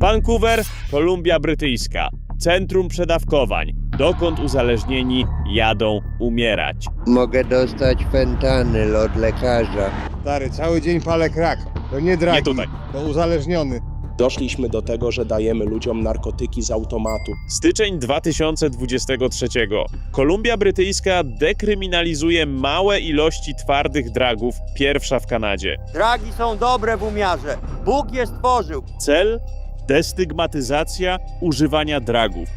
Vancouver, Kolumbia Brytyjska. Centrum przedawkowań, dokąd uzależnieni jadą umierać. Mogę dostać fentanyl od lekarza. Stary, cały dzień palę krak. To nie dragi. Nie tutaj. To uzależniony. Doszliśmy do tego, że dajemy ludziom narkotyki z automatu. Styczeń 2023. Kolumbia Brytyjska dekryminalizuje małe ilości twardych dragów, pierwsza w Kanadzie. Dragi są dobre w umiarze. Bóg je stworzył. Cel destygmatyzacja używania dragów.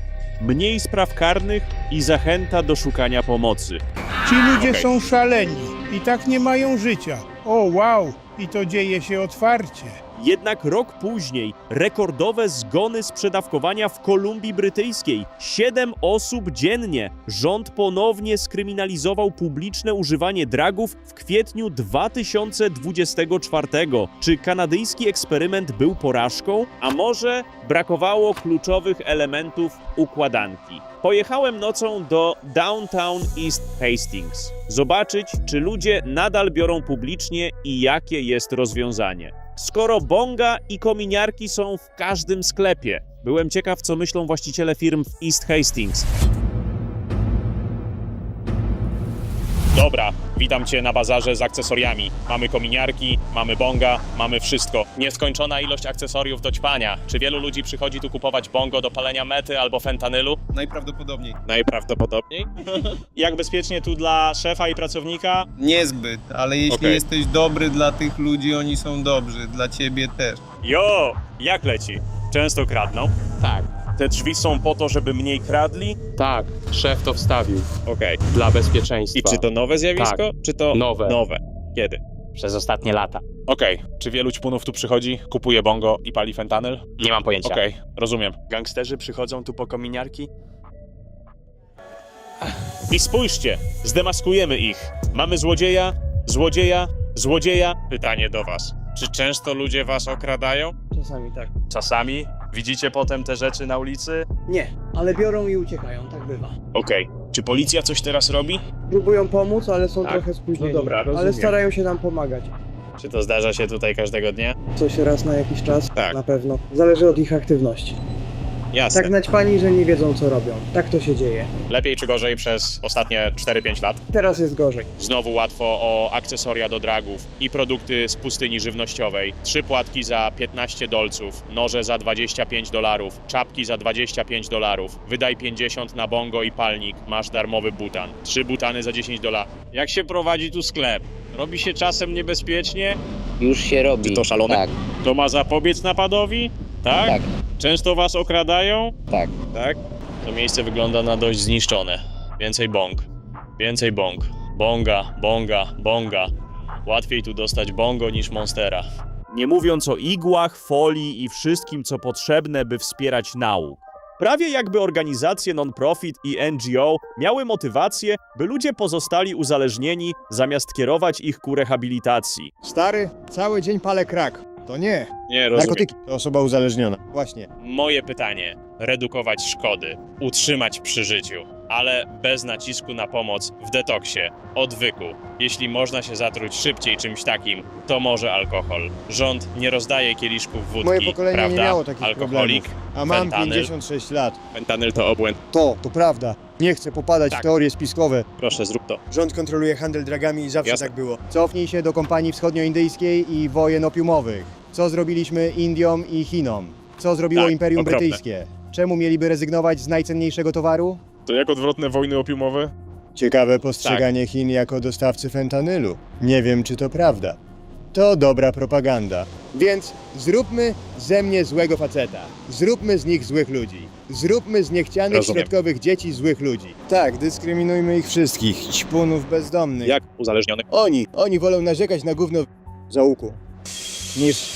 Mniej spraw karnych i zachęta do szukania pomocy. Ci ludzie Okej. są szaleni i tak nie mają życia. O wow, i to dzieje się otwarcie. Jednak rok później rekordowe zgony z przedawkowania w Kolumbii Brytyjskiej. Siedem osób dziennie. Rząd ponownie skryminalizował publiczne używanie dragów w kwietniu 2024. Czy kanadyjski eksperyment był porażką? A może brakowało kluczowych elementów układanki? Pojechałem nocą do downtown East Hastings. Zobaczyć, czy ludzie nadal biorą publicznie i jakie jest rozwiązanie. Skoro bonga i kominiarki są w każdym sklepie, byłem ciekaw, co myślą właściciele firm w East Hastings. Dobra, witam Cię na bazarze z akcesoriami. Mamy kominiarki, mamy bonga, mamy wszystko. Nieskończona ilość akcesoriów do ćpania. Czy wielu ludzi przychodzi tu kupować bongo do palenia mety albo fentanylu? Najprawdopodobniej. Najprawdopodobniej. Jak bezpiecznie tu dla szefa i pracownika? Niezbyt, ale jeśli Okej. jesteś dobry dla tych ludzi, oni są dobrzy. Dla ciebie też. Jo, jak leci? Często kradną? Tak, Te drzwi są po to, żeby mniej kradli? tak, szef to wstawił Okej. dla bezpieczeństwa. I czy to nowe zjawisko? Tak. Czy to Nowe. Nowe. Kiedy? Przez ostatnie lata. Okej. Czy wielu ćpunów tu przychodzi, kupuje bongo i pali fentanyl? Nie mam pojęcia. Okej, rozumiem. Gangsterzy przychodzą tu po kominiarki? I spójrzcie, zdemaskujemy ich. Mamy złodzieja, złodzieja, złodzieja. Pytanie do was. Czy często ludzie was okradają? Czasami tak. Czasami widzicie potem te rzeczy na ulicy? Nie, ale biorą i uciekają, tak bywa. Okej. Czy policja coś teraz robi? Próbują pomóc, ale są Tak. trochę spóźnieni. No dobra, ale rozumiem. starają się nam pomagać. Czy to zdarza się tutaj każdego dnia? Coś raz na jakiś czas, Tak. na pewno. Zależy od ich aktywności. Jasne. Tak naćpani, że nie wiedzą co robią. Tak to się dzieje. Lepiej czy gorzej przez ostatnie 4-5 lat? Teraz jest gorzej. Znowu łatwo o akcesoria do dragów i produkty z pustyni żywnościowej. Trzy płatki za 15 dolców, noże za 25 dolarów, czapki za 25 dolarów. Wydaj 50 na bongo i palnik, masz darmowy butan. Trzy butany za 10 dolarów. Jak się prowadzi tu sklep? Robi się czasem niebezpiecznie? Już się robi. Czy to szalone? Tak, To ma zapobiec napadowi? Tak? tak, Często was okradają? tak. Tak? To miejsce wygląda na dość zniszczone. Więcej bong. Więcej bong. Bonga, bonga, bonga. Łatwiej tu dostać bongo niż monstera. Nie mówiąc o igłach, folii i wszystkim, co potrzebne, by wspierać nauk. Prawie jakby organizacje non-profit i NGO miały motywację, by ludzie pozostali uzależnieni, zamiast kierować ich ku rehabilitacji. Stary, cały dzień palę krak. To nie. Nie Narkotyki. To osoba uzależniona. Właśnie. Moje pytanie: redukować szkody, utrzymać przy życiu, ale bez nacisku na pomoc w detoksie, odwyku. Jeśli można się zatruć szybciej czymś takim, to może alkohol. Rząd nie rozdaje kieliszków wódki, Moje pokolenie prawda? nie miało takich Alkoholik, problemów. A mam fentanyl. 56 lat. fentanyl to obłęd. To, to prawda. Nie chcę popadać Tak. w teorie spiskowe. Proszę, zrób to. Rząd kontroluje handel dragami i zawsze Jasne. tak było. Cofnij się do kompanii wschodnioindyjskiej i wojen opiumowych. Co zrobiliśmy Indiom i Chinom? Co zrobiło Tak, Imperium okropne. Brytyjskie? Czemu mieliby rezygnować z najcenniejszego towaru? To jak odwrotne wojny opiumowe? Ciekawe postrzeganie Chin jako dostawcy fentanylu. Nie wiem, czy to prawda. To dobra propaganda. Więc zróbmy ze mnie złego faceta. Zróbmy z nich złych ludzi. Zróbmy z niechcianych Rozumiem. środkowych dzieci złych ludzi. Tak, dyskryminujmy ich wszystkich. Ćpunów bezdomnych. Jak uzależniony? Oni, oni wolą narzekać na gówno w załuku, niż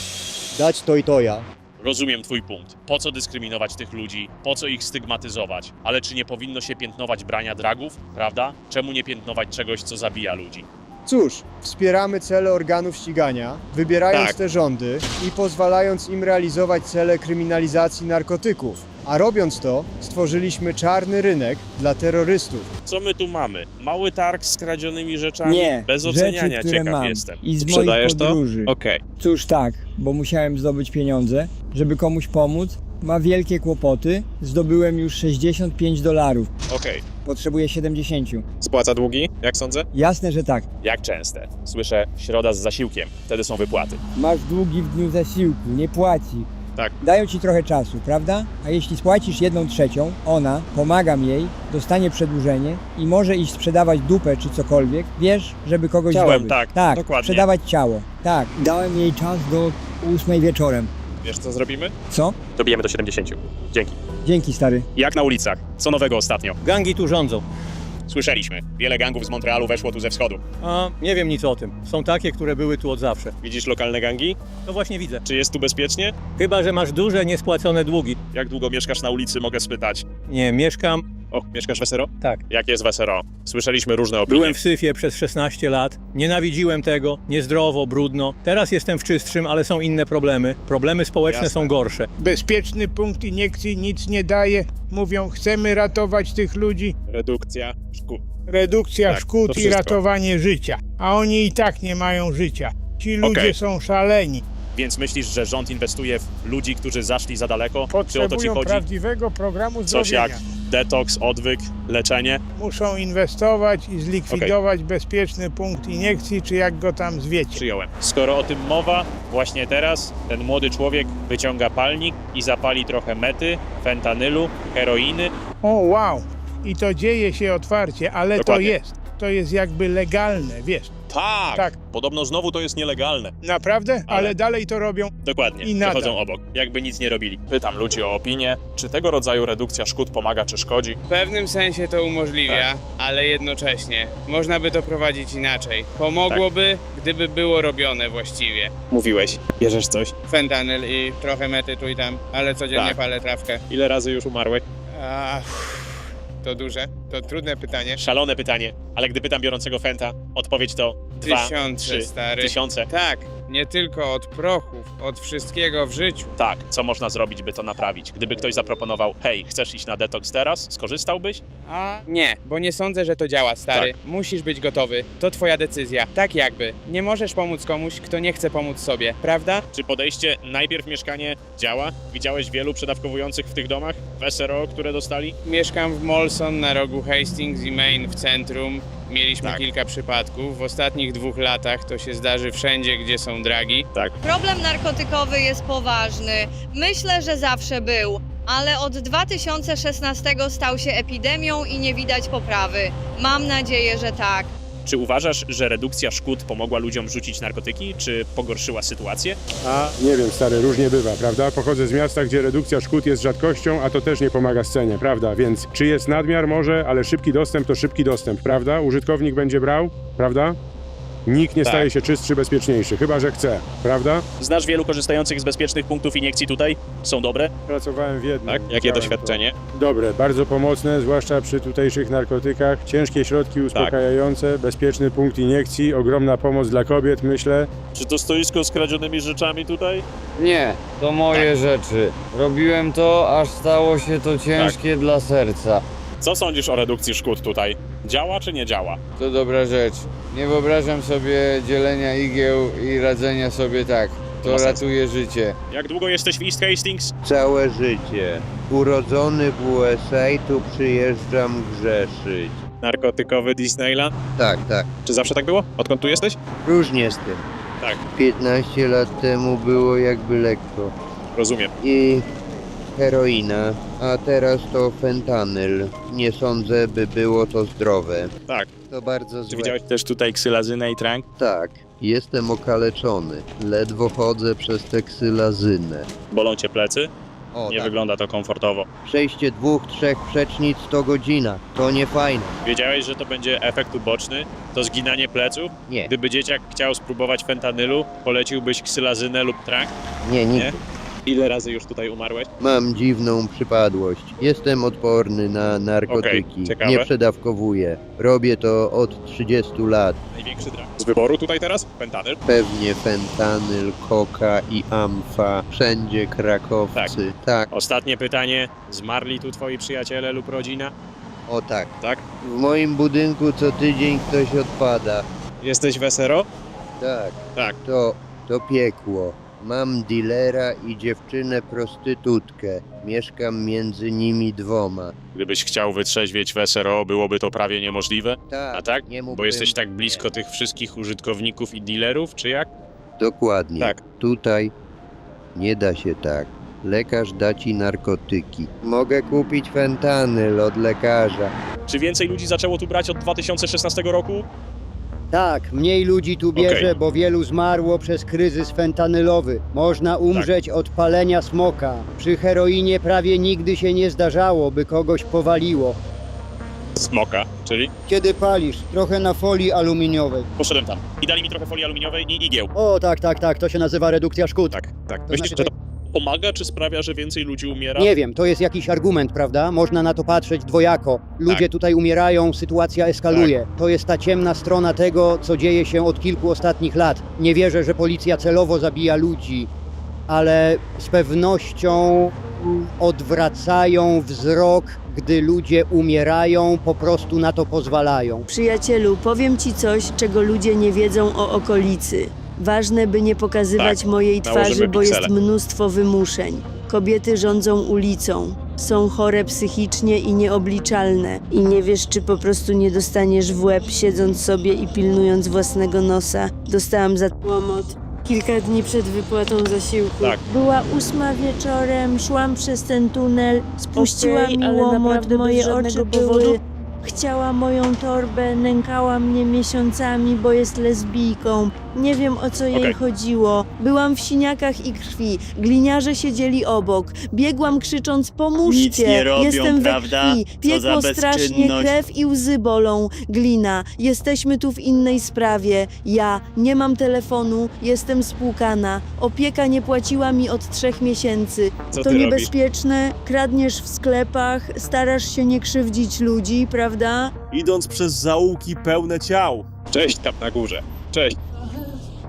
dać to i toja. Rozumiem twój punkt. Po co dyskryminować tych ludzi? Po co ich stygmatyzować? Ale czy nie powinno się piętnować brania dragów, prawda? Czemu nie piętnować czegoś, co zabija ludzi? Cóż, wspieramy cele organów ścigania, wybierając Tak. te rządy i pozwalając im realizować cele kryminalizacji narkotyków. A robiąc to, stworzyliśmy czarny rynek dla terrorystów. Co my tu mamy? Mały targ z kradzionymi rzeczami? Nie, Bez rzeczy, oceniania, które ciekaw mam jestem. i z moich Sprzedajesz to? podróży. Okej. Cóż tak, bo musiałem zdobyć pieniądze żeby komuś pomóc. Ma wielkie kłopoty. Zdobyłem już 65 dolarów. Okej. Potrzebuję 70. Spłaca długi, jak sądzę? Jasne, że tak. Jak częste? Słyszę środa z zasiłkiem. Wtedy są wypłaty. Masz długi w dniu zasiłku, nie płaci. Tak. Dają ci trochę czasu, prawda? A jeśli spłacisz jedną trzecią, ona, pomagam jej, dostanie przedłużenie i może iść sprzedawać dupę czy cokolwiek, wiesz, żeby kogoś Ciałem, zdobyć. tak, tak, dokładnie. sprzedawać ciało. Tak, dałem jej czas do ósmej wieczorem. Wiesz co zrobimy? Co? Dobijemy do 70. Dzięki. Dzięki, stary. Jak na ulicach? Co nowego ostatnio? Gangi tu rządzą. Słyszeliśmy. Wiele gangów z Montrealu weszło tu ze wschodu. A nie wiem nic o tym. Są takie, które były tu od zawsze. Widzisz lokalne gangi? No właśnie widzę. Czy jest tu bezpiecznie? Chyba, że masz duże niespłacone długi. Jak długo mieszkasz na ulicy, mogę spytać. Nie, mieszkam. O, mieszkasz w Wesero? Tak. Jak jest Wesero? Słyszeliśmy różne opinie. Byłem w syfie przez 16 lat. Nienawidziłem tego. Niezdrowo, brudno. Teraz jestem w czystszym, ale są inne problemy. Problemy społeczne Jasne. są gorsze. Bezpieczny punkt iniekcji nic nie daje. Mówią, chcemy ratować tych ludzi. Redukcja szkód. Redukcja Tak, to szkód i wszystko. ratowanie życia. A oni i tak nie mają życia. Ci ludzie Okej. są szaleni. Więc myślisz, że rząd inwestuje w ludzi, którzy zaszli za daleko? Czy o to ci Potrzebują chodzi? prawdziwego programu Coś zdrowienia. jak detoks, odwyk, leczenie? Muszą inwestować i zlikwidować bezpieczny punkt iniekcji, czy jak go tam zwiecie. Przyjąłem. Skoro o tym mowa, właśnie teraz ten młody człowiek wyciąga palnik i zapali trochę mety, fentanylu, heroiny. O wow! I to dzieje się otwarcie, ale Dokładnie. to jest. To jest jakby legalne, wiesz. Tak! Tak. Podobno znowu to jest nielegalne. Naprawdę? Ale, Ale- dalej to robią. Dokładnie. I nadal. Przechodzą obok. Jakby nic nie robili. Pytam ludzi o opinię, czy tego rodzaju redukcja szkód pomaga czy szkodzi. W pewnym sensie to umożliwia, Tak. ale jednocześnie można by to prowadzić inaczej. Pomogłoby, gdyby było robione właściwie. Mówiłeś. Bierzesz coś? Fentanyl i trochę mety tu i tam, ale codziennie Tak. palę trawkę. Ile razy już umarłeś? A, uff, to duże, to trudne pytanie. Szalone pytanie, ale gdy pytam biorącego fenta, odpowiedź to dwa, Tysiące, trzy, stary. tysiące. Tak, nie tylko od prochów, od wszystkiego w życiu. Tak, co można zrobić, by to naprawić? Gdyby ktoś zaproponował, hej, chcesz iść na detoks teraz? Skorzystałbyś? A nie, bo nie sądzę, że to działa, stary. Tak. Musisz być gotowy. To twoja decyzja. Tak jakby. Nie możesz pomóc komuś, kto nie chce pomóc sobie, prawda? Czy podejście najpierw mieszkanie działa? Widziałeś wielu przedawkowujących w tych domach w SRO, które dostali? Mieszkam w Molson na rogu Hastings i Main w centrum. Mieliśmy Tak. kilka przypadków. W ostatnich dwóch latach to się zdarzy wszędzie, gdzie są dragi. Tak. Problem narkotykowy jest poważny. Myślę, że zawsze był, ale od 2016 stał się epidemią i nie widać poprawy. Mam nadzieję, że tak. Czy uważasz, że redukcja szkód pomogła ludziom rzucić narkotyki, czy pogorszyła sytuację? A nie wiem, stary, różnie bywa, prawda? Pochodzę z miasta, gdzie redukcja szkód jest rzadkością, a to też nie pomaga scenie, prawda? Więc czy jest nadmiar? Może, ale szybki dostęp to szybki dostęp, prawda? Użytkownik będzie brał, prawda? Nikt nie Tak. staje się czystszy, bezpieczniejszy, chyba że chce, prawda? Znasz wielu korzystających z bezpiecznych punktów iniekcji tutaj? Są dobre? Pracowałem w jednym. Tak. Jakie widziałem doświadczenie? To. Dobre, bardzo pomocne, zwłaszcza przy tutejszych narkotykach. Ciężkie środki uspokajające, bezpieczny punkt iniekcji, ogromna pomoc dla kobiet, myślę. Czy to stoisko z kradzionymi rzeczami tutaj? Nie, to moje Tak. rzeczy. Robiłem to, aż stało się to ciężkie Tak. dla serca. Co sądzisz o redukcji szkód tutaj? Działa czy nie działa? To dobra rzecz. Nie wyobrażam sobie dzielenia igieł i radzenia sobie tak. To ratuje życie. Jak długo jesteś w East Hastings? Całe życie. Urodzony w USA, tu przyjeżdżam grzeszyć. Narkotykowy Disneyland? Tak, tak. Czy zawsze tak było? Odkąd tu jesteś? Różnie z tym. Tak, 15 lat temu było jakby lekko. rozumiem. I heroina, a teraz to fentanyl. Nie sądzę, by było to zdrowe. Tak. To bardzo Czy złe. widziałeś też tutaj ksylazynę i trank? Tak, jestem okaleczony. Ledwo chodzę przez tę ksylazynę. Bolą cię plecy? O, Nie tak. wygląda to komfortowo. Przejście dwóch, trzech przecznic to godzina. To nie fajne. Wiedziałeś, że to będzie efekt uboczny? To zginanie pleców? Nie, Gdyby dzieciak chciał spróbować fentanylu, poleciłbyś ksylazynę lub trank? nie, nigdy. Nie? Ile razy już tutaj umarłeś? Mam dziwną przypadłość. Jestem odporny na narkotyki. Okej, ciekawe. nie przedawkowuję. Robię to od 30 lat. Największy drak. Z wyboru tutaj teraz? Fentanyl? Pewnie fentanyl, koka i amfa. Wszędzie krakowcy. Tak. Ostatnie pytanie. Zmarli tu twoi przyjaciele lub rodzina? o tak. Tak? W moim budynku co tydzień ktoś odpada. Jesteś w SRO? Tak. Tak. To, to piekło. Mam dilera i dziewczynę prostytutkę. Mieszkam między nimi dwoma. Gdybyś chciał wytrzeźwieć w SRO, byłoby to prawie niemożliwe? Tak, A tak? nie Bo mógłbym- jesteś tak blisko tych wszystkich użytkowników i dealerów, czy jak? Dokładnie. Tak. Tutaj nie da się tak. Lekarz da ci narkotyki. Mogę kupić fentanyl od lekarza. Czy więcej ludzi zaczęło tu brać od 2016 roku? Tak, mniej ludzi tu bierze, Okej. bo wielu zmarło przez kryzys fentanylowy. Można umrzeć od palenia smoka. Przy heroinie prawie nigdy się nie zdarzało, by kogoś powaliło. Smoka, czyli? Kiedy palisz, trochę na folii aluminiowej. Poszedłem tam. I dali mi trochę folii aluminiowej i igieł. O, tak, tak, tak, to się nazywa redukcja szkód. Tak, tak. To Myślisz, znaczy, że to pomaga, czy sprawia, że więcej ludzi umiera? Nie wiem, to jest jakiś argument, prawda? Można na to patrzeć dwojako. Ludzie tutaj umierają, sytuacja eskaluje. To jest ta ciemna strona tego, co dzieje się od kilku ostatnich lat. Nie wierzę, że policja celowo zabija ludzi, ale z pewnością odwracają wzrok, gdy ludzie umierają, po prostu na to pozwalają. Przyjacielu, powiem ci coś, czego ludzie nie wiedzą o okolicy. Ważne, by nie pokazywać Tak, mojej nałożymy twarzy, bo jest piksele. mnóstwo wymuszeń. Kobiety rządzą ulicą. Są chore psychicznie i nieobliczalne. I nie wiesz, czy po prostu nie dostaniesz w łeb, siedząc sobie i pilnując własnego nosa. Dostałam za łomot. Kilka dni przed wypłatą zasiłku. Tak. Była ósma wieczorem, szłam przez ten tunel, spuściła Okej, mi ale łomot, naprawdę bez moje żadnego oczy powodu? były... Chciała moją torbę, nękała mnie miesiącami, bo jest lesbijką. Nie wiem o co jej Okej. chodziło. Byłam w siniakach i krwi. Gliniarze siedzieli obok. Biegłam krzycząc: Pomóżcie! Nic nie robią, Jestem prawda? we krwi. Co Piekło za strasznie, bezczynność. krew i łzy bolą. Glina, jesteśmy tu w innej sprawie. Ja nie mam telefonu, jestem spłukana. Opieka nie płaciła mi od trzech miesięcy. Co to ty niebezpieczne. Kradniesz w sklepach, starasz się nie krzywdzić ludzi, prawda? Idąc przez zaułki pełne ciał. Cześć tam na górze. Cześć.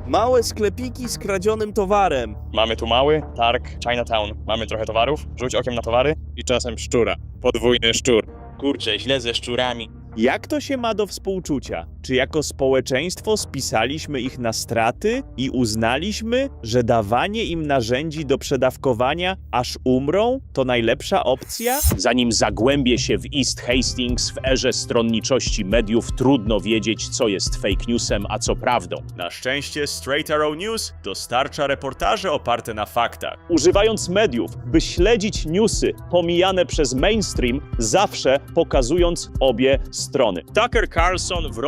Małe sklepiki z kradzionym towarem. Mamy tu mały targ Chinatown. Mamy trochę towarów. Rzuć okiem na towary. I czasem szczura. Podwójny szczur. Kurczę, źle ze szczurami. Jak to się ma do współczucia? Czy jako społeczeństwo spisaliśmy ich na straty i uznaliśmy, że dawanie im narzędzi do przedawkowania, aż umrą, to najlepsza opcja? Zanim zagłębię się w East Hastings w erze stronniczości mediów, trudno wiedzieć, co jest fake newsem, a co prawdą. Na szczęście Straight Arrow News dostarcza reportaże oparte na faktach. Używając mediów, by śledzić newsy pomijane przez mainstream, zawsze pokazując obie strony. Tucker Carlson w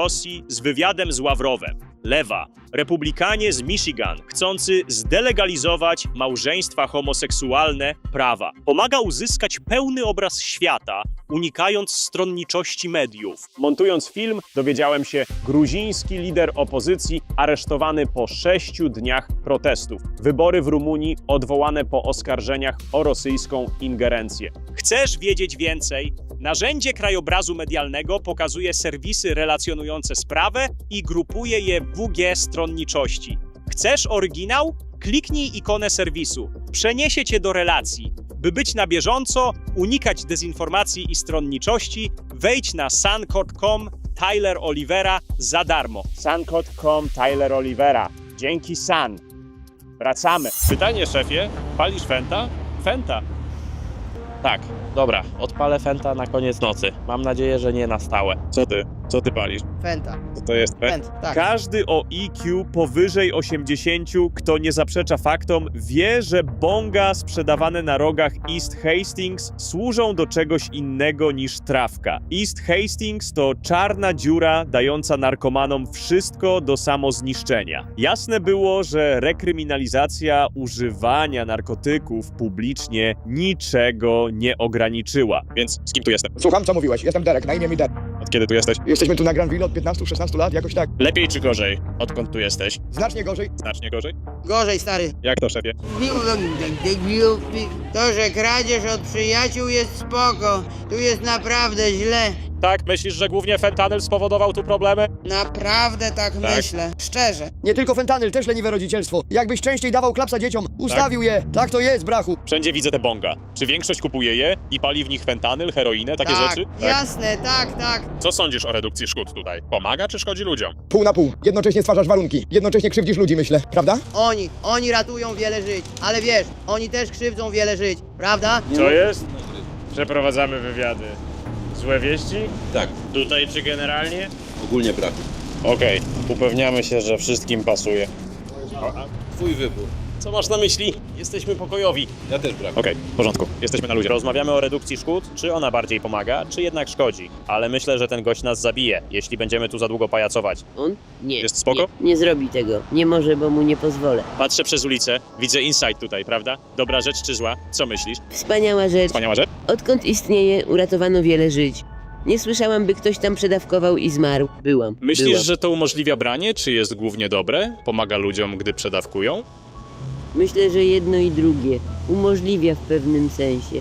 Z wywiadem z Ławrowem. Lewa. Republikanie z Michigan, chcący zdelegalizować małżeństwa homoseksualne prawa. Pomaga uzyskać pełny obraz świata, unikając stronniczości mediów. Montując film, dowiedziałem się, gruziński lider opozycji aresztowany po sześciu dniach protestów. Wybory w Rumunii odwołane po oskarżeniach o rosyjską ingerencję. Chcesz wiedzieć więcej? Narzędzie krajobrazu medialnego pokazuje serwisy relacjonujące sprawę i grupuje je w WG stronniczości. Chcesz oryginał? Kliknij ikonę serwisu. Przeniesie cię do relacji. By być na bieżąco, unikać dezinformacji i stronniczości, wejdź na suncode.com Tyler Olivera za darmo. Suncode.com Tyler Olivera. Dzięki Sun. Wracamy. Pytanie, szefie. Palisz Fenta? Fenta. Tak, dobra. Odpalę Fenta na koniec nocy. Mam nadzieję, że nie na stałe. Co ty? Co ty palisz? Fenta, Co to jest Fent? fent, tak. Każdy o IQ powyżej 80, kto nie zaprzecza faktom, wie, że bonga sprzedawane na rogach East Hastings służą do czegoś innego niż trawka. East Hastings to czarna dziura dająca narkomanom wszystko do samozniszczenia. Jasne było, że rekryminalizacja używania narkotyków publicznie niczego nie ograniczyła. Więc z kim tu jestem? Słucham, co mówiłeś. Jestem Derek, na imię mi Derek. Od kiedy tu jesteś? Jesteśmy tu na Granville od 15-16 lat, jakoś tak. Lepiej czy gorzej? Odkąd tu jesteś? Znacznie gorzej. Znacznie gorzej? Gorzej, stary. Jak to, szefie? To, że kradzież od przyjaciół jest spoko. Tu jest naprawdę źle. Tak? Myślisz, że głównie fentanyl spowodował tu problemy? Naprawdę tak, Tak. myślę. Szczerze. Nie tylko fentanyl, też leniwe rodzicielstwo. Jakbyś częściej dawał klapsa dzieciom, ustawił je. Tak to jest, brachu. Wszędzie widzę te bonga. Czy większość kupuje je i pali w nich fentanyl, heroinę, takie tak, rzeczy? jasne, tak, tak. Co sądzisz o redukcji szkód tutaj? Pomaga czy szkodzi ludziom? Pół na pół. Jednocześnie stwarzasz warunki. Jednocześnie krzywdzisz ludzi, myślę. Prawda? Oni, oni ratują wiele żyć, ale wiesz, oni też krzywdzą wiele żyć, prawda? Co jest? Przeprowadzamy wywiady. Złe wieści? Tak. Tutaj czy generalnie? Ogólnie brak. Okej, upewniamy się, że wszystkim pasuje. Twój wybór. Co masz na myśli? Jesteśmy pokojowi. Ja też brak. Okej, w porządku. Jesteśmy na ludzie. Rozmawiamy o redukcji szkód, czy ona bardziej pomaga, czy jednak szkodzi. Ale myślę, że ten gość nas zabije, jeśli będziemy tu za długo pajacować. On? Nie. Jest spoko? Nie, nie zrobi tego. Nie może, bo mu nie pozwolę. Patrzę przez ulicę, widzę insight tutaj, prawda? Dobra rzecz czy zła? Co myślisz? Wspaniała rzecz. Wspaniała rzecz? Odkąd istnieje, uratowano wiele żyć. Nie słyszałam, by ktoś tam przedawkował i zmarł. Byłam. Myślisz, Byłam. że to umożliwia branie, czy jest głównie dobre? Pomaga ludziom, gdy przedawkują? Myślę, że jedno i drugie. Umożliwia w pewnym sensie.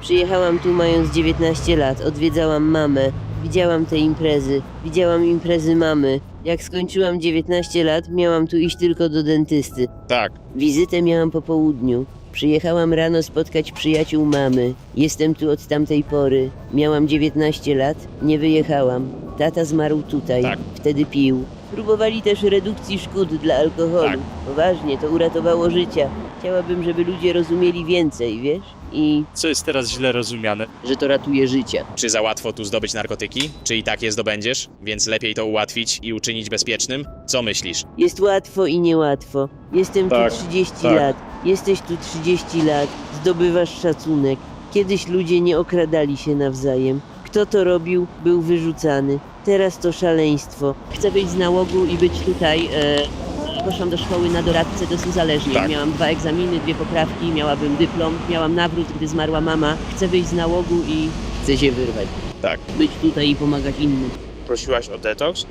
Przyjechałam tu mając 19 lat, odwiedzałam mamę, widziałam te imprezy, widziałam imprezy mamy. Jak skończyłam 19 lat, miałam tu iść tylko do dentysty. Tak. Wizytę miałam po południu. Przyjechałam rano spotkać przyjaciół mamy. Jestem tu od tamtej pory. Miałam 19 lat, nie wyjechałam. Tata zmarł tutaj, Tak. wtedy pił. Próbowali też redukcji szkód dla alkoholu. Tak. Poważnie, to uratowało życia. Chciałabym, żeby ludzie rozumieli więcej, wiesz? I Co jest teraz źle rozumiane? że to ratuje życia. Czy za łatwo tu zdobyć narkotyki? Czy i tak je zdobędziesz? Więc lepiej to ułatwić i uczynić bezpiecznym? Co myślisz? Jest łatwo i niełatwo. Jestem Tak, tu 30 tak. lat. Jesteś tu 30 lat. Zdobywasz szacunek. Kiedyś ludzie nie okradali się nawzajem. Kto to robił, był wyrzucany. Teraz to szaleństwo. Chcę wyjść z nałogu i być tutaj. E, poszłam do szkoły na doradcę do uzależnień. Tak. Miałam dwa egzaminy, dwie poprawki, miałabym dyplom, miałam nawrót, gdy zmarła mama. Chcę wyjść z nałogu i chcę się wyrwać. Tak. Być tutaj i pomagać innym. Prosiłaś o detoks?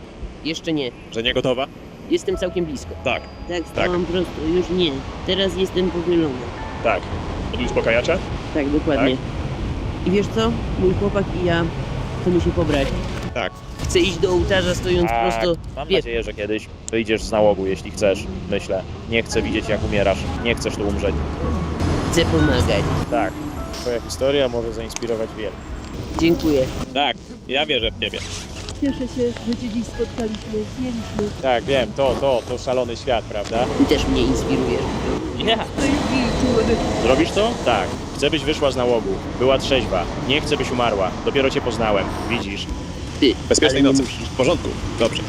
Jeszcze nie. Że nie gotowa? Jestem całkiem blisko. Tak. Tak, stałam prosto, już nie. Teraz jestem pochylona. Tak. Od uspokajacza? Tak, dokładnie. I wiesz co? Mój chłopak i ja chcemy się pobrać. Tak. Chcę iść do ołtarza stojąc prosto. Mam Wie- nadzieję, że kiedyś wyjdziesz z nałogu, jeśli chcesz. Myślę. Nie chcę widzieć, jak umierasz. Nie chcesz tu umrzeć. Chcę pomagać. Tak. Twoja historia może zainspirować wielu. Dziękuję. Tak. Ja wierzę w ciebie. Cieszę się, że cię dziś spotkaliśmy. Mieliśmy. Tak, wiem. To, to, to szalony świat, prawda? Ty też mnie inspirujesz. Nie. Zrobisz to? Tak. Chcę, byś wyszła z nałogu. Była trzeźwa. Nie chcę, byś umarła. Dopiero cię poznałem. Widzisz. Ty. Bezpiecznej nocy. W porządku. Dobrze.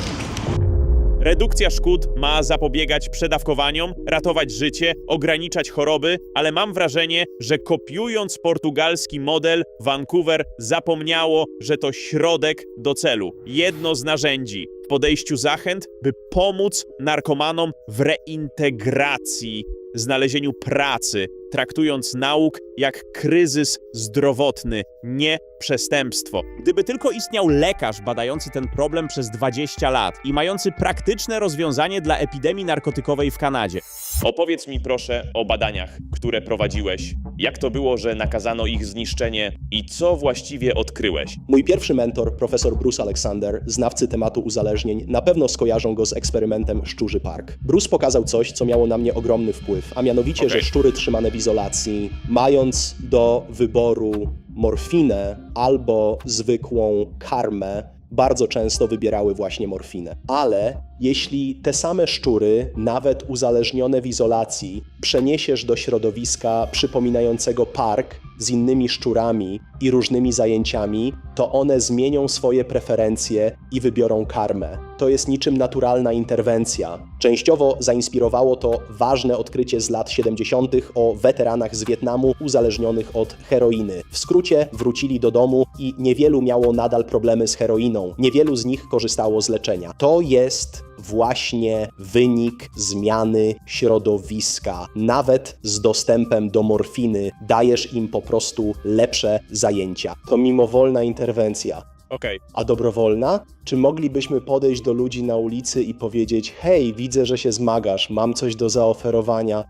Redukcja szkód ma zapobiegać przedawkowaniom, ratować życie, ograniczać choroby, ale mam wrażenie, że kopiując portugalski model, Vancouver zapomniało, że to środek do celu, jedno z narzędzi w podejściu zachęt, by pomóc narkomanom w reintegracji, znalezieniu pracy, traktując nauk jak kryzys zdrowotny, nie przestępstwo. Gdyby tylko istniał lekarz badający ten problem przez 20 lat i mający praktyczne rozwiązanie dla epidemii narkotykowej w Kanadzie. Opowiedz mi proszę o badaniach, które prowadziłeś. Jak to było, że nakazano ich zniszczenie i co właściwie odkryłeś? Mój pierwszy mentor, profesor Bruce Alexander, znawcy tematu uzależnień, na pewno skojarzą go z eksperymentem Szczurzy Park. Bruce pokazał coś, co miało na mnie ogromny wpływ, a mianowicie, Okej. że szczury trzymane w izolacji, mając do wyboru morfinę albo zwykłą karmę, bardzo często wybierały właśnie morfinę. Ale jeśli te same szczury, nawet uzależnione w izolacji, przeniesiesz do środowiska przypominającego park z innymi szczurami i różnymi zajęciami, to one zmienią swoje preferencje i wybiorą karmę. To jest niczym naturalna interwencja. Częściowo zainspirowało to ważne odkrycie z lat 70. o weteranach z Wietnamu uzależnionych od heroiny. W skrócie wrócili do domu i niewielu miało nadal problemy z heroiną. Niewielu z nich korzystało z leczenia. To jest właśnie wynik zmiany środowiska. Nawet z dostępem do morfiny dajesz im po prostu lepsze zajęcia. To mimowolna interwencja. Okej. A dobrowolna? Czy moglibyśmy podejść do ludzi na ulicy i powiedzieć: Hej, widzę, że się zmagasz, mam coś do zaoferowania?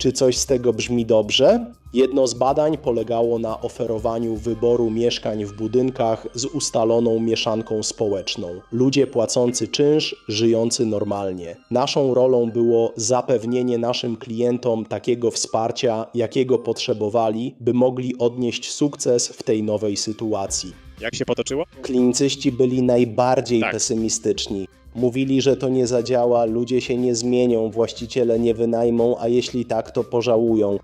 Czy coś z tego brzmi dobrze? Jedno z badań polegało na oferowaniu wyboru mieszkań w budynkach z ustaloną mieszanką społeczną. Ludzie płacący czynsz, żyjący normalnie. Naszą rolą było zapewnienie naszym klientom takiego wsparcia, jakiego potrzebowali, by mogli odnieść sukces w tej nowej sytuacji. Jak się potoczyło? Klinicyści byli najbardziej Tak. pesymistyczni. Mówili, że to nie zadziała, ludzie się nie zmienią, właściciele nie wynajmą, a jeśli tak, to pożałują.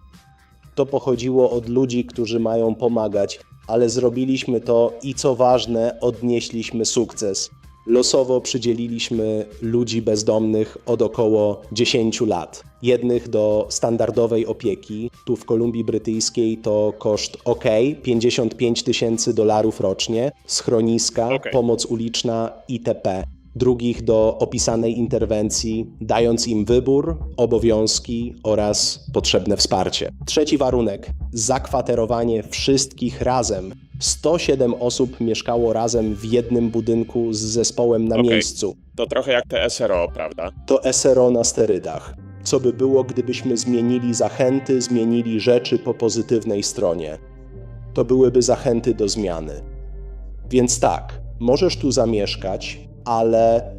To pochodziło od ludzi, którzy mają pomagać, ale zrobiliśmy to i co ważne, odnieśliśmy sukces. Losowo przydzieliliśmy ludzi bezdomnych od około 10 lat. Jednych do standardowej opieki, tu w Kolumbii Brytyjskiej to koszt OK, 55 tysięcy dolarów rocznie, schroniska, Okej. pomoc uliczna itp. Drugich do opisanej interwencji, dając im wybór, obowiązki oraz potrzebne wsparcie. Trzeci warunek zakwaterowanie wszystkich razem. 107 osób mieszkało razem w jednym budynku z zespołem na Okej. miejscu. To trochę jak te SRO, prawda? To SRO na sterydach. Co by było, gdybyśmy zmienili zachęty, zmienili rzeczy po pozytywnej stronie? To byłyby zachęty do zmiany. Więc tak, możesz tu zamieszkać, ale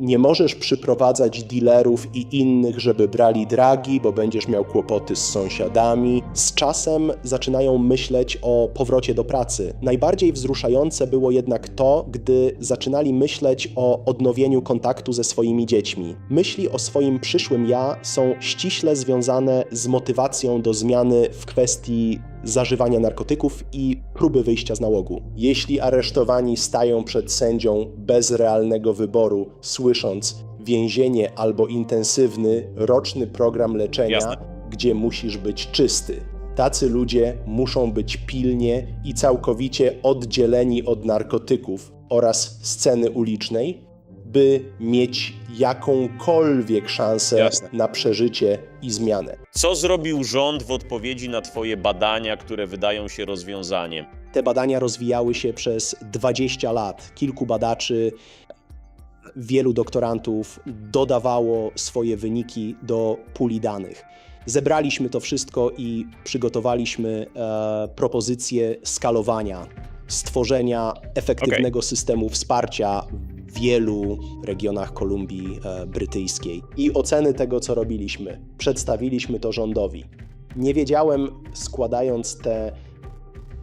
nie możesz przyprowadzać dealerów i innych, żeby brali dragi, bo będziesz miał kłopoty z sąsiadami. Z czasem zaczynają myśleć o powrocie do pracy. Najbardziej wzruszające było jednak to, gdy zaczynali myśleć o odnowieniu kontaktu ze swoimi dziećmi. Myśli o swoim przyszłym ja są ściśle związane z motywacją do zmiany w kwestii zażywania narkotyków i próby wyjścia z nałogu. Jeśli aresztowani stają przed sędzią bez realnego wyboru, słysząc więzienie albo intensywny, roczny program leczenia, Jasne. gdzie musisz być czysty. Tacy ludzie muszą być pilnie i całkowicie oddzieleni od narkotyków oraz sceny ulicznej, by mieć jakąkolwiek szansę Jasne. na przeżycie i zmianę. Co zrobił rząd w odpowiedzi na Twoje badania, które wydają się rozwiązaniem? Te badania rozwijały się przez 20 lat. Kilku badaczy, wielu doktorantów dodawało swoje wyniki do puli danych. Zebraliśmy to wszystko i przygotowaliśmy e, propozycję skalowania, stworzenia efektywnego systemu wsparcia wielu regionach Kolumbii e, Brytyjskiej i oceny tego, co robiliśmy. Przedstawiliśmy to rządowi. Nie wiedziałem, składając te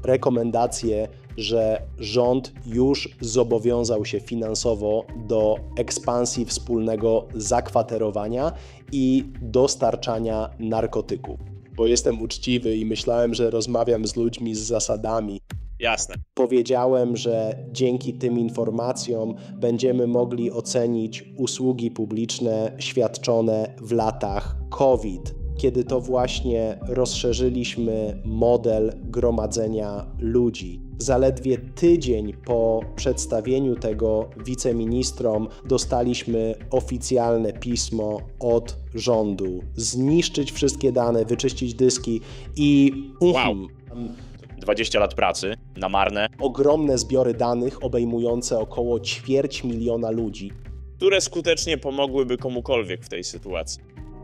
rekomendacje, że rząd już zobowiązał się finansowo do ekspansji wspólnego zakwaterowania i dostarczania narkotyków. Bo jestem uczciwy i myślałem, że rozmawiam z ludźmi z zasadami. Jasne. Powiedziałem, że dzięki tym informacjom będziemy mogli ocenić usługi publiczne świadczone w latach COVID, kiedy to właśnie rozszerzyliśmy model gromadzenia ludzi. Zaledwie tydzień po przedstawieniu tego wiceministrom dostaliśmy oficjalne pismo od rządu. Zniszczyć wszystkie dane, wyczyścić dyski i Wow. 20 lat pracy na marne, ogromne zbiory danych obejmujące około ćwierć miliona ludzi. które skutecznie pomogłyby komukolwiek w tej sytuacji.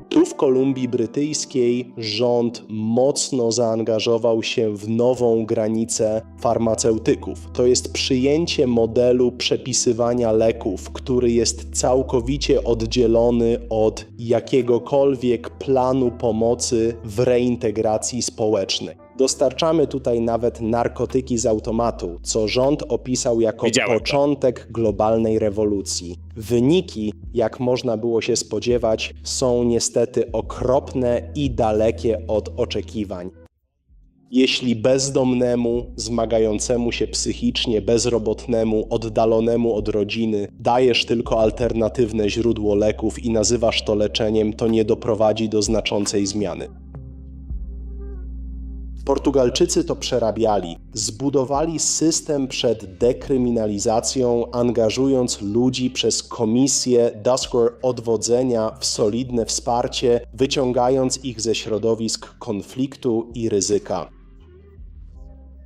Tu w Kolumbii Brytyjskiej rząd mocno zaangażował się w nową granicę farmaceutyków. To jest przyjęcie modelu przepisywania leków, który jest całkowicie oddzielony od jakiegokolwiek planu pomocy w reintegracji społecznej. Dostarczamy tutaj nawet narkotyki z automatu, co rząd opisał jako Widziałem początek globalnej rewolucji. Wyniki, jak można było się spodziewać, są niestety okropne i dalekie od oczekiwań. Jeśli bezdomnemu, zmagającemu się psychicznie, bezrobotnemu, oddalonemu od rodziny dajesz tylko alternatywne źródło leków i nazywasz to leczeniem, to nie doprowadzi do znaczącej zmiany. Portugalczycy to przerabiali. Zbudowali system przed dekryminalizacją, angażując ludzi przez komisję Dusker odwodzenia w solidne wsparcie, wyciągając ich ze środowisk konfliktu i ryzyka.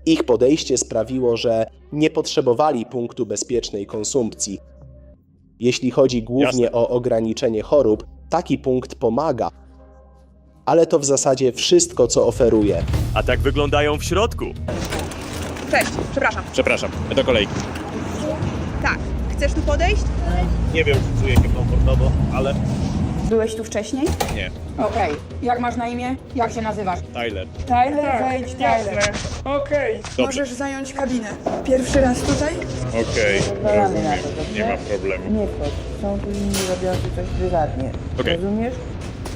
Ich podejście sprawiło, że nie potrzebowali punktu bezpiecznej konsumpcji. Jeśli chodzi głównie o ograniczenie chorób, taki punkt pomaga, ale to w zasadzie wszystko, co oferuje. A tak wyglądają w środku. Cześć, przepraszam. Przepraszam, do kolejki. Tak, chcesz tu podejść? Nie wiem, czy czuję się komfortowo, ale Byłeś tu wcześniej? nie. Okej. Jak masz na imię? Jak się nazywasz? Tyler. Tyler, wejdź Tyler. Okej. Dobrze. Możesz zająć kabinę. Pierwszy raz tutaj? Okej, rozumiem. Nie ma problemu. Nie wchodź. Są tu inni robiący coś prywatnie. Okej. Rozumiesz?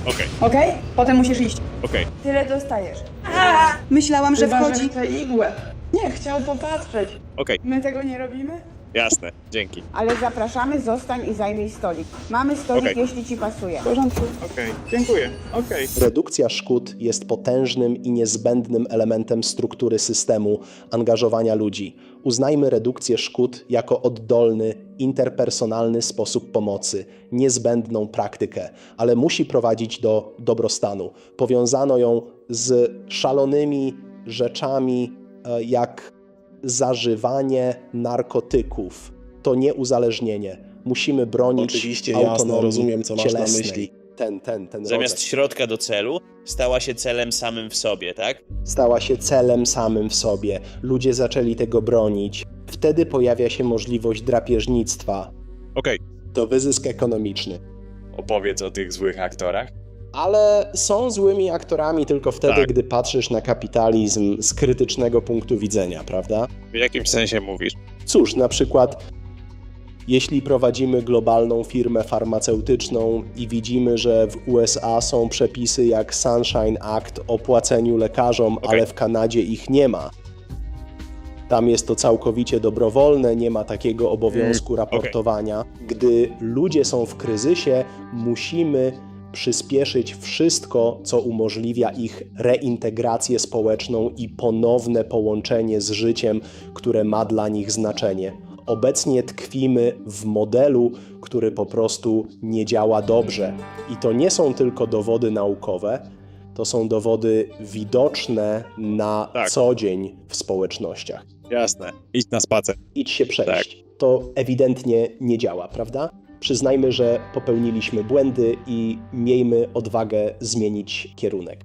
Okej, Okej? Potem musisz iść. okej. Tyle dostajesz. Myślałam, że wchodzi... Chyba, igłę. Nie, chciał popatrzeć. Okej, My tego nie robimy? Jasne, dzięki. Ale zapraszamy, zostań i zajmij stolik. Mamy stolik, Okej. jeśli ci pasuje. W porządku. Okej, dziękuję. Okej. Redukcja szkód jest potężnym i niezbędnym elementem struktury systemu angażowania ludzi. Uznajmy redukcję szkód jako oddolny, interpersonalny sposób pomocy, niezbędną praktykę, ale musi prowadzić do dobrostanu. Powiązano ją z szalonymi rzeczami, e, jak zażywanie narkotyków. To nie uzależnienie. Musimy bronić Oczywiście, jasne, autonomii rozumiem, co masz na myśli. Ten, ten, ten Zamiast rodzaj. środka do celu, stała się celem samym w sobie, tak? stała się celem samym w sobie. Ludzie zaczęli tego bronić. Wtedy pojawia się możliwość drapieżnictwa. Okej. To wyzysk ekonomiczny. Opowiedz o tych złych aktorach. Ale są złymi aktorami tylko wtedy, Tak. gdy patrzysz na kapitalizm z krytycznego punktu widzenia, prawda? W jakimś sensie mówisz? Cóż, na przykład, jeśli prowadzimy globalną firmę farmaceutyczną i widzimy, że w USA są przepisy jak Sunshine Act o płaceniu lekarzom, ale w Kanadzie ich nie ma. Tam jest to całkowicie dobrowolne, nie ma takiego obowiązku raportowania. Gdy ludzie są w kryzysie, musimy przyspieszyć wszystko, co umożliwia ich reintegrację społeczną i ponowne połączenie z życiem, które ma dla nich znaczenie. Obecnie tkwimy w modelu, który po prostu nie działa dobrze. I to nie są tylko dowody naukowe, to są dowody widoczne na co dzień w społecznościach. Jasne. Idź na spacer. Idź się przejść. To ewidentnie nie działa, prawda? Przyznajmy, że popełniliśmy błędy i miejmy odwagę zmienić kierunek.